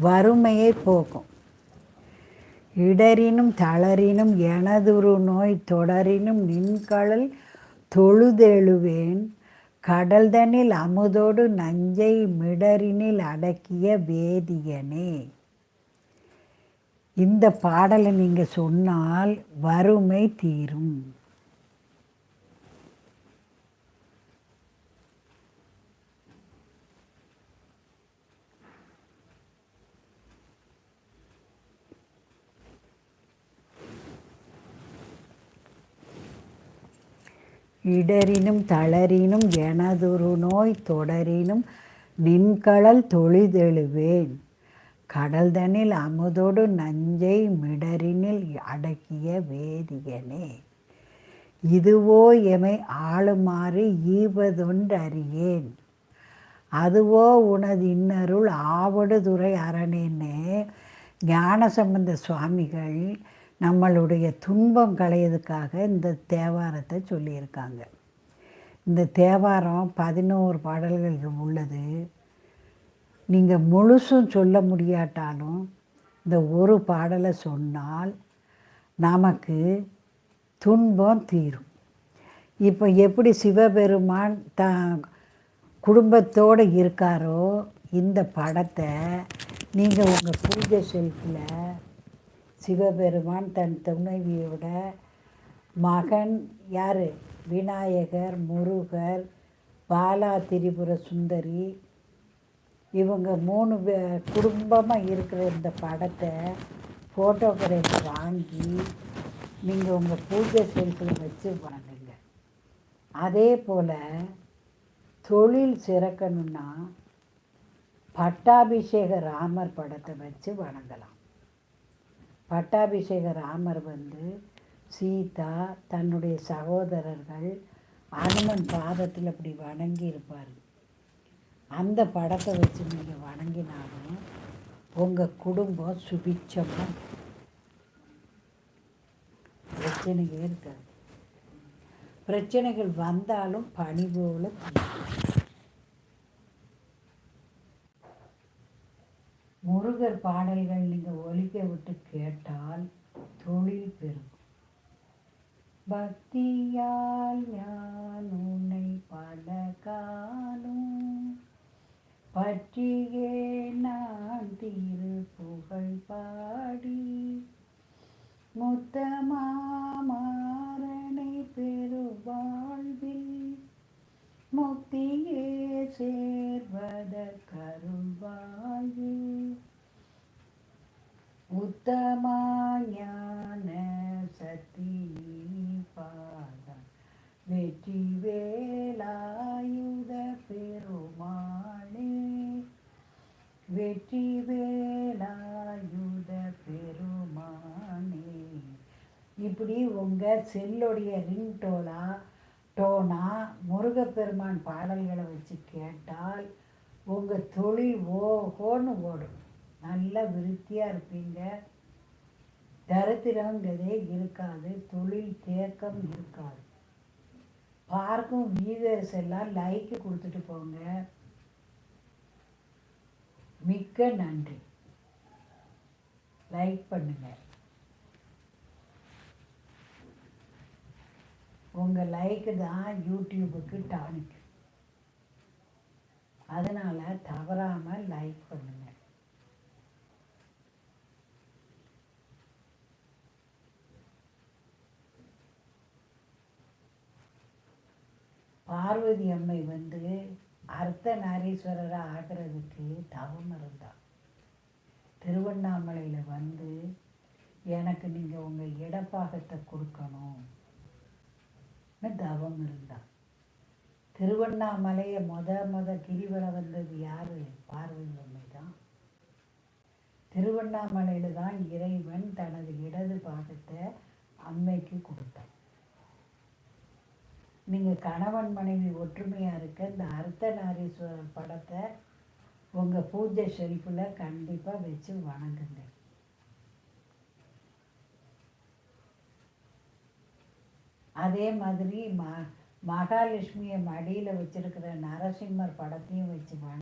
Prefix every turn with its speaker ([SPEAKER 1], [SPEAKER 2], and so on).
[SPEAKER 1] வறுமையை போக்கும் இடரினும் தளரினும் எனதுரு நோய் தொடரினும் நின்கடல் தொழுதெழுவேன். கடல்தனில் அமுதோடு நஞ்சை மிடரினில் அடக்கிய வேதியனே. இந்த பாடலை நீங்கள் சொன்னால் வறுமை தீரும். இடரினும் தளரினும் எனதொரு நோய் தொடரினும் நின்கடல் தொழிதெழுவேன். கடல்தனில் அமுதோடு நஞ்சை மிடரினில் அடக்கிய வேதியனே. இதுவோ எமை ஆளுமாறு ஈவதொன்றறியேன் அதுவோ உனது இன்னருள் ஆவடுதுறை அரணேன்னு ஞானசம்பந்த சுவாமிகள் நம்மளுடைய துன்பம் களையதுக்காக இந்த தேவாரத்தை சொல்லியிருக்காங்க. இந்த தேவாரம் பதினோரு பாடல்கள் உள்ளது. நீங்கள் முழுசும் சொல்ல முடியாட்டாலும் இந்த ஒரு பாடலை சொன்னால் நமக்கு துன்பம் தீரும். இப்போ எப்படி சிவபெருமான் த குடும்பத்தோடு இருக்காரோ இந்த படத்தை நீங்கள் உங்கள் பூஜை செல்ஃபில் சிவபெருமான் தன் துணைவியோட மகன் யார்? விநாயகர் முருகர் பாலா திரிபுர சுந்தரி. இவங்க மூணு குடும்பமாக இருக்கிற இந்த படத்தை ஃபோட்டோகிராஃப் வாங்கி நீங்கள் உங்கள் பூஜை செல்ஃபில் வச்சு வணங்குங்க அதே போல் தொழில் சிறக்கணுன்னா பட்டாபிஷேக ராமர் படத்தை வச்சு வணங்கலாம். பட்டாபிஷேக ராமர் வந்து சீதா தன்னுடைய சகோதரர்கள் அனுமன் பாதத்தில் அப்படி வணங்கி இருப்பார் அந்த படத்தை வச்சு நீங்கள் வணங்கினாலும் உங்கள் குடும்பம் சுபிச்சமாக பிரச்சனையே இருக்காது. பிரச்சனைகள் வந்தாலும் பணி போல முருகர் பாடல்கள் நீங்கள் ஒலிக்க விட்டு கேட்டால் தொழில் பெருகும் பக்தியால் யான் உன்னை பல காலும் பற்றியே நான் தீர் புகழ் வெற்றி வேலாயுத பெருமாளே வெற்றி வேலாயுத பெருமானே இப்படி உங்கள் செல்லுடைய ரிங் டோலா டோனா முருகப்பெருமான் பாடல்களை வச்சு கேட்டால் உங்கள் தொழில் ஓஹோன்னு ஓடும். நல்ல விருத்தியாக இருப்பீங்க. தரித்திரங்கிறதே இருக்காது தொழில் தேக்கம் இருக்காது. பார்க்கும் வீதர்ஸ் எல்லாம் லைக்கு கொடுத்துட்டு போங்க. மிக்க நன்றி. லைக் பண்ணுங்கள் உங்கள் லைக்கு தான் யூடியூபுக்கு டானிக். அதனால் தவறாமல் லைக் பண்ணுங்கள் பார்வதி அம்மை வந்து அர்த்த நாரீஸ்வரராக ஆகிறதுக்கு தவம் இருந்தான் திருவண்ணாமலையில் வந்து எனக்கு நீங்கள் உங்கள் இடப்பாகத்தை கொடுக்கணும்னு தவம் இருந்தான் திருவண்ணாமலையை மொத மொத கிரிவர வந்தது யார்? பார்வதி அம்மை தான். திருவண்ணாமலையில் தான் இறைவன் தனது இடது பாகத்தை அம்மைக்கு கொடுத்தான். நீங்கள் கணவன் மனைவி ஒற்றுமையாக இருக்க இந்த அர்த்தநாரீஸ்வரர் படத்தை உங்கள் பூஜை ஷெல்ஃபில் கண்டிப்பாக வச்சு வணங்குங்க. அதே மாதிரி ம மகாலட்சுமியை மடியில் வச்சுருக்கிற நரசிம்மர் படத்தையும் வச்சு வணங்க